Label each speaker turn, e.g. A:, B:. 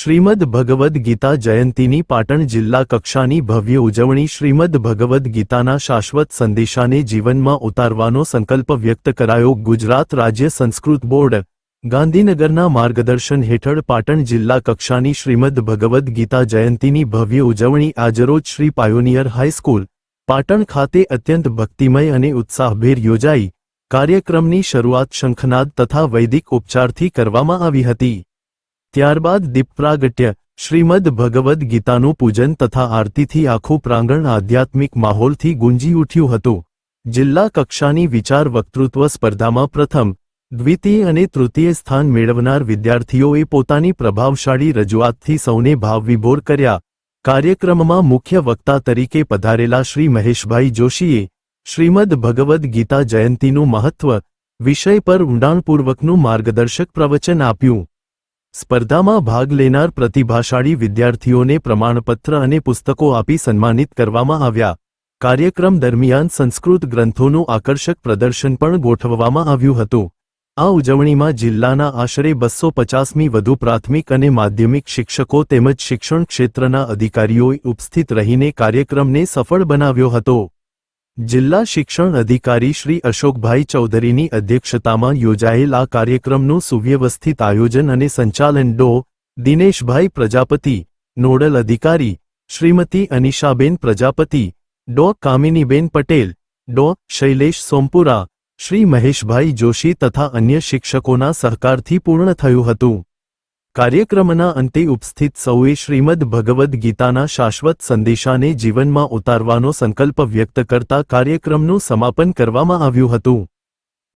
A: શ્રીમદ ભગવદ્ ગીતા જયંતીની પાટણ જિલ્લા કક્ષાની ભવ્ય ઉજવણી શ્રીમદ ભગવદ્ ગીતાના શાશ્વત સંદેશાને જીવનમાં ઉતારવાનો સંકલ્પ વ્યક્ત કરાયો ગુજરાત રાજ્ય સંસ્કૃત બોર્ડ. ગાંધીનગરના માર્ગદર્શન હેઠળ પાટણ જિલ્લા કક્ષાની શ્રીમદ ભગવદ્ ગીતા જયંતીની ભવ્ય ઉજવણી આજરોજ શ્રી પાયોનિયર હાઈસ્કૂલ. પાટણ ખાતે અત્યંત ભક્તિમય અને ઉત્સાહભેર યોજાઈ. કાર્યક્રમની શરૂઆત શંખનાદ તથા વૈદિક ઉપચારથી કરવામાં આવી હતી. ત્યારબાદ દીપપ્રાગટ્ય શ્રીમદ ભગવદ્ ગીતાનું પૂજન તથા આરતીથી આખું પ્રાંગણ આધ્યાત્મિક માહોલથી ગુંજી ઉઠ્યું હતું. જિલ્લા કક્ષાની વિચાર વક્તૃત્વ સ્પર્ધામાં પ્રથમ, દ્વિતીય અને તૃતીય સ્થાન મેળવનાર વિદ્યાર્થીઓએ પોતાની પ્રભાવશાળી રજૂઆતથી સૌને ભાવવિભોર કર્યા. કાર્યક્રમમાં મુખ્ય વક્તા તરીકે પધારેલા શ્રી મહેશભાઈ જોશીએ શ્રીમદ ભગવદ્ ગીતા જયંતીનું મહત્વ, વિષય પર ઊંડાણપૂર્વકનું માર્ગદર્શક પ્રવચન આપ્યું. સ્પર્ધામાં ભાગ લેનાર પ્રતિભાશાળી વિદ્યાર્થીઓને પ્રમાણપત્ર અને પુસ્તકો આપી સન્માનિત કરવામાં આવ્યા. કાર્યક્રમ દરમિયાન સંસ્કૃત ગ્રંથોનું આકર્ષક પ્રદર્શન પણ ગોઠવવામાં આવ્યું હતું. આ ઉજવણીમાં જિલ્લાના આશરે બસો પચાસમી વધુ પ્રાથમિક અને માધ્યમિક શિક્ષકો તેમજ શિક્ષણ ક્ષેત્રના અધિકારીઓએ ઉપસ્થિત રહીને કાર્યક્રમને સફળ બનાવ્યો હતો. જિલ્લા શિક્ષણ અધિકારી શ્રી અશોકભાઈ ચૌધરીની અધ્યક્ષતામાં યોજાયેલ આ કાર્યક્રમનું સુવ્યવસ્થિત આયોજન અને સંચાલન ડો. દિનેશભાઈ પ્રજાપતિ, નોડલ અધિકારી, શ્રીમતી અનિશાબેન પ્રજાપતિ, ડો. કામિનીબેન પટેલ, ડો. શૈલેષ સોમપુરા, શ્રી મહેશભાઈ જોશી તથા અન્ય શિક્ષકોના સહકારથી પૂર્ણ થયું હતું. કાર્યક્રમના અંતે ઉપસ્થિત સૌએ શ્રીમદ ભગવદ્ ગીતાના શાશ્વત સંદેશાને જીવનમાં ઉતારવાનો સંકલ્પ વ્યક્ત કરતા કાર્યક્રમનું સમાપન કરવામાં આવ્યું હતું.